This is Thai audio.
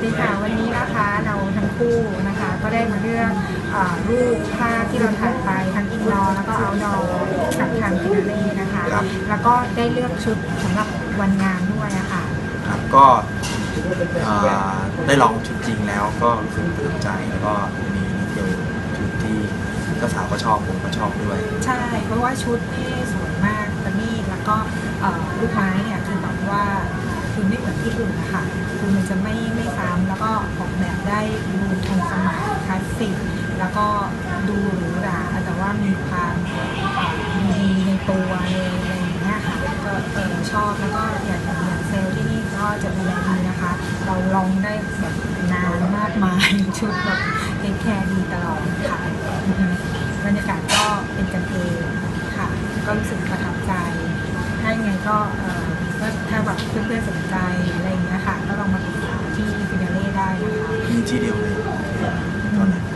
วัสดีค่ะ วันนี้นะคะเราทั้งคู่นะคะ ก็ได้มาเลือกอารูปภาพที่เราถ่ายไปทั้งอินดอร์แล้วก็เอาดอร์กับทางฟินาเล่นะคะครับแล้วก็ได้เลือกชุดสำหรับวันงานด้วยอะค่ะครับก็อ่าได้ลองชุดจริงแล้วก็รู้สึกประทับใจแล้วก็มีดีเทลชุดที่เจ้าสาวก็ชอบผมก็ชอบด้วย ใช่ เพราะว่าชุดนี่สวยมากประณีตแล้วก็เอ่อลูกไม้เนี่ยคือแบบว่าคือไม่เหมือนที่อื่นนะคะคือมันจะไม่ ได้ดูทันสมัยคลาสสิกแล้วก็ดูหรูหราแต่ว่ามีความดีในตัวในอะไรอย่างเงี้ยค่ะก็เออชอบแล้วก็อย่างอย่างเซลล์ที่นี่ก็จะดูแลดีนะคะ เราลองได้แบบนานมากมายชุดแบบเทคแคร์ดีตลอดค่ะบรรยากาศก็เป็นกันเองค่ะ ก็รู้สึกประทับใจ ถ้ายังไงก็เออก็ถ้าแบบเพื่อนๆสนใจอะไรอย่างเงี้ย 一流的，锻炼。